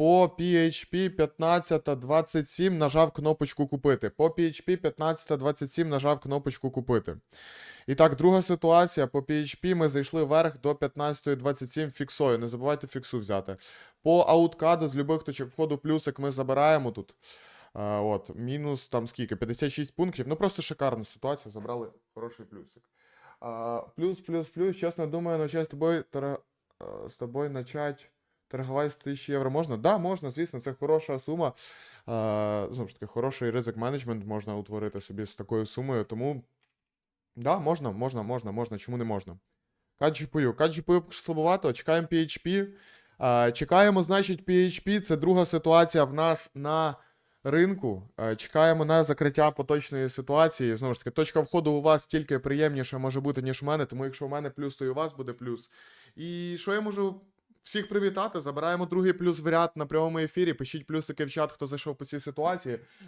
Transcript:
По PHP 15.27 нажав кнопочку купити. По PHP 15.27 нажав кнопочку купити. І так, друга ситуація. По PHP ми зайшли вверх до 15.27 фіксою. Не забувайте фіксу взяти. По ауткаду з любих точок входу плюсик ми забираємо тут. Е, от, мінус там скільки? 56 пунктів. Ну просто шикарна ситуація. Забрали хороший плюсик. А, плюс, плюс, плюс. Чесно думаю, начать з тобою тора- е, з тобою начать торгувати з 1000 євро можна? Да, можна, звісно, це хороша сума. Е, знову ж таки, хороший ризик менеджмент можна утворити собі з такою сумою. Тому, да, можна, можна, можна, можна. Чому не можна? Поки що слабовато. Чекаємо PHP. Е, чекаємо, значить, PHP. Це друга ситуація в нас на ринку. Е, Чекаємо на закриття поточної ситуації. Знову ж таки, точка входу у вас тільки приємніша може бути, ніж в мене, тому якщо в мене плюс, то і у вас буде плюс. І що я можу всіх привітати? Забираємо другий плюс в ряд на прямому ефірі. Пишіть плюсики в чат, хто зайшов по цій ситуації.